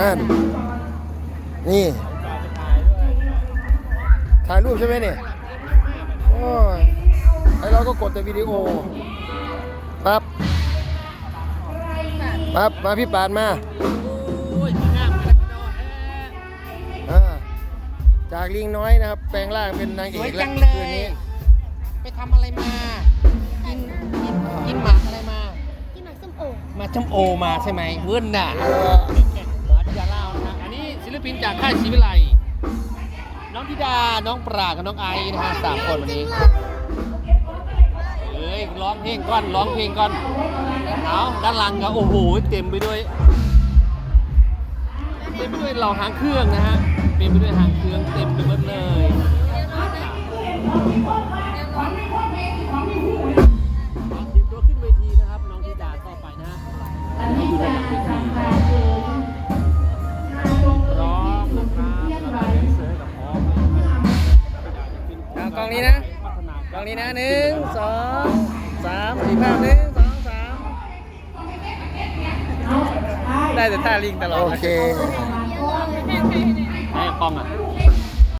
นั่นนี่ถ่ายรูปใช่ไหมเนี่ยโอ้ยไอเราก็กดแต่วิดีโอปั๊บปั๊บมาพี่ปานมาโอ้ยงามเลยพี่น้องอ่าจากลิงน้อยนะครับ แปลงร่างเป็นนางสเอวยกจัแล้วงเลคืนยนี้ ไปทำอะไรมากินกินกินหมากอะไรมา กินหมากส้มโอ มาชมโอมาใช่ไหมเวิร์นน่ะ อันนี้ศิลปินจากค่ายศรีวิไลน้องธิดา น้องปรากับน้องไอซ์นะฮะสามคนวันนี้เอ้ยร้องเพลงก่อนร้องเพลงก่อนเอาด้านหลังก็โอ้โหเต็มไปด้วยเต็มไปด้วยเหล่าหางเครื่องนะฮะเต็มไปด้วยหางเครื่องเต็มไปดเลย กล้องนี้นะกล้องนี้นะหนึ่งสองสามสี่ภาพหนึ่งสองสามได้แต่ท่าลิงตลอดโอเคไอ้กล้องอะ